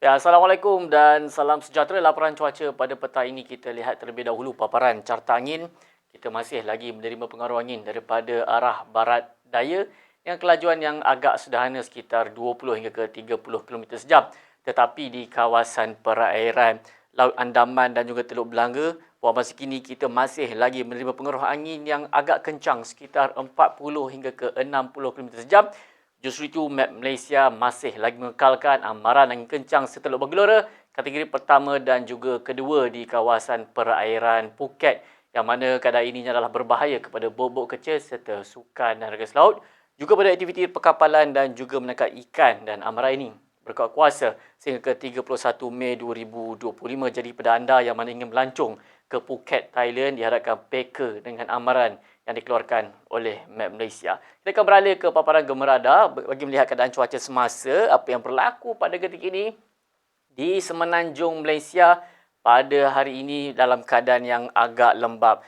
Ya, Assalamualaikum dan salam sejahtera. Laporan cuaca pada petang ini kita lihat terlebih dahulu paparan carta angin. Kita masih lagi menerima pengaruh angin daripada arah barat daya yang kelajuan yang agak sederhana sekitar 20 hingga ke 30 km sejam. Tetapi di kawasan perairan Laut Andaman dan juga Teluk Belanga, buat masa kini kita masih lagi menerima pengaruh angin yang agak kencang sekitar 40 hingga ke 60 km sejam Justru itu, map Malaysia masih lagi mengekalkan amaran angin kencang seteluk bergelora kategori pertama dan juga kedua di kawasan perairan Phuket yang mana keadaan ini adalah berbahaya kepada bot-bot kecil serta sukan dan ragas laut juga pada aktiviti perkapalan dan juga menangkap ikan dan amaran ini berkuat kuasa sehingga ke 31 Mei 2025 jadi pada anda yang mana ingin melancong ke Phuket, Thailand diharapkan peka dengan amaran yang dikeluarkan oleh Map Malaysia. Kita akan beralih ke paparan gemerada bagi melihat keadaan cuaca semasa apa yang berlaku pada ketika ini di Semenanjung Malaysia pada hari ini dalam keadaan yang agak lembap.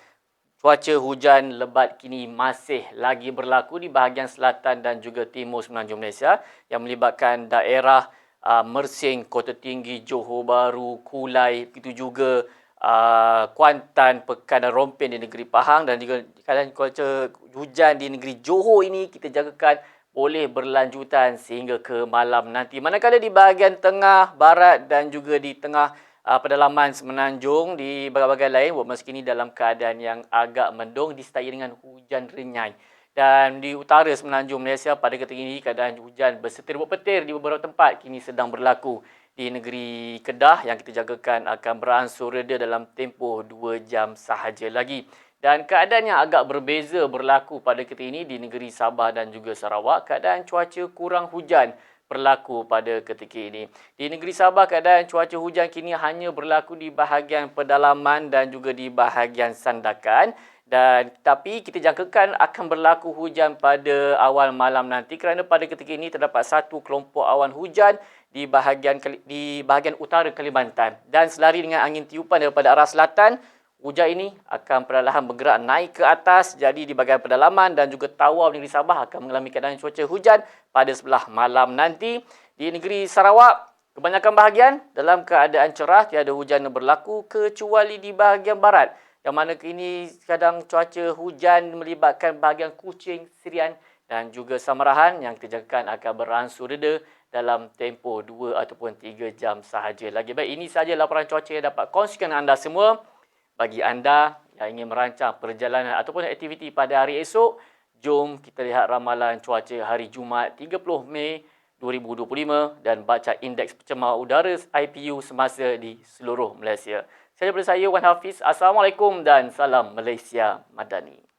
Cuaca hujan lebat kini masih lagi berlaku di bahagian selatan dan juga timur Semenanjung Malaysia yang melibatkan daerah uh, Mersing, Kota Tinggi, Johor Bahru, Kulai, begitu juga uh, Kuantan, Pekan dan Rompin di negeri Pahang dan juga keadaan cuaca hujan di negeri Johor ini kita jagakan boleh berlanjutan sehingga ke malam nanti. Manakala di bahagian tengah, barat dan juga di tengah uh, pedalaman semenanjung di bahagian lain masa kini dalam keadaan yang agak mendung disertai dengan hujan renyai. Dan di utara semenanjung Malaysia pada ketika ini keadaan hujan bersetir petir di beberapa tempat kini sedang berlaku di negeri Kedah yang kita jagakan akan beransur reda dalam tempoh 2 jam sahaja lagi. Dan keadaan yang agak berbeza berlaku pada ketika ini di negeri Sabah dan juga Sarawak. Keadaan cuaca kurang hujan berlaku pada ketika ini. Di negeri Sabah, keadaan cuaca hujan kini hanya berlaku di bahagian pedalaman dan juga di bahagian sandakan. Dan tapi kita jangkakan akan berlaku hujan pada awal malam nanti kerana pada ketika ini terdapat satu kelompok awan hujan di bahagian di bahagian utara Kalimantan dan selari dengan angin tiupan daripada arah selatan hujan ini akan perlahan bergerak naik ke atas jadi di bahagian pedalaman dan juga tawau negeri Sabah akan mengalami keadaan cuaca hujan pada sebelah malam nanti di negeri Sarawak kebanyakan bahagian dalam keadaan cerah tiada hujan yang berlaku kecuali di bahagian barat yang mana kini kadang cuaca hujan melibatkan bahagian Kuching, Sirian dan juga Samarahan yang kita jangkakan akan beransur reda dalam tempoh 2 ataupun 3 jam sahaja. Lagi baik ini sahaja laporan cuaca yang dapat kongsikan anda semua. Bagi anda yang ingin merancang perjalanan ataupun aktiviti pada hari esok, jom kita lihat ramalan cuaca hari Jumaat 30 Mei 2025 dan baca indeks pencemar udara IPU semasa di seluruh Malaysia. Saya daripada saya Wan Hafiz. Assalamualaikum dan salam Malaysia Madani.